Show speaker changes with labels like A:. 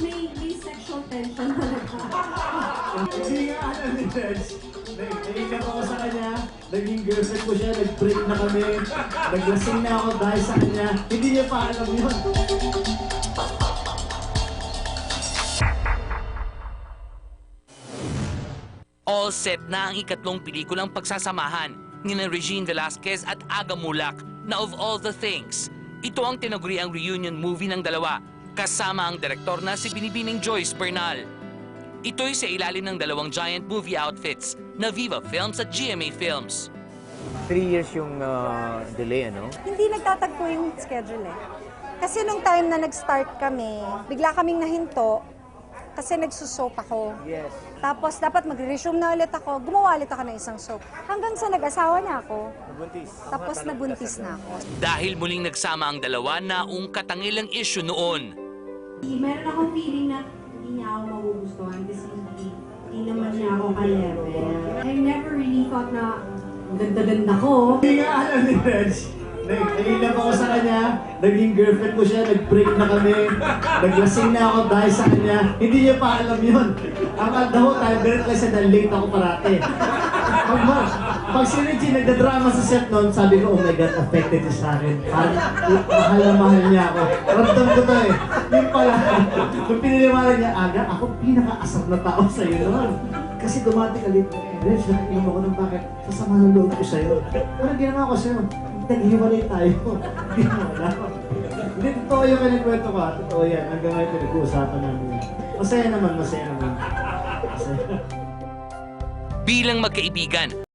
A: may, may sexual tension talaga.
B: Hindi nga alam ni Reg. Naiingat ako sa kanya. Naging girlfriend ko siya. Nag-break na kami. Naglasing na ako dahil sa kanya. Hindi niya pa alam yun.
C: All set na ang ikatlong pelikulang pagsasamahan ni na Regine Velasquez at Aga Mulak na of all the things. Ito ang tinaguriang reunion movie ng dalawa kasama ang direktor na si Binibining Joyce Bernal. Ito'y sa ilalim ng dalawang giant movie outfits na Viva Films at GMA Films.
D: Three years yung uh, delay, ano?
E: Hindi nagtatagpo yung schedule eh. Kasi nung time na nag-start kami, bigla kaming nahinto kasi nagsusop ako.
D: Yes.
E: Tapos dapat mag-resume na ulit ako, gumawa ulit ako ng isang soap. Hanggang sa nag-asawa na ako,
D: Nabuntis.
E: tapos nabuntis na ako.
C: Dahil muling nagsama ang dalawa na ung katangilang issue noon.
A: Meron akong feeling na hindi niya ako magugustuhan kasi hindi, hindi naman niya ako ka-level. I never really thought na ang ganda-ganda ko.
B: Hindi nga alam ni Reg. Naiingat ako sa kanya. Naging girlfriend ko siya. Nag-break na kami. Naglasing na ako dahil sa kanya. Hindi niya pa alam yun. Ang kanda ko, time siya dahil late ako parate. Pag, pag, si Reggie nagdadrama sa set noon, sabi ko, oh my God, affected siya sa akin. Parang mahal na mahal niya ako. Ramdam ko to eh. Yung pala, nung piniliwanag niya, aga, ako pinaka-asar na tao sa'yo noon. Kasi dumati ka dito, Reg, nakikinom ako ng bakit sasama ng loob ko sa'yo. Ano ginawa ko sa'yo? Naghiwalay tayo. Hindi mo alam. Hindi, totoo yung kanikwento ko. ah. Totoo yan. Hanggang ngayon pinag-uusapan namin. Masaya naman, masaya naman. Masaya.
C: Bilang magkaibigan,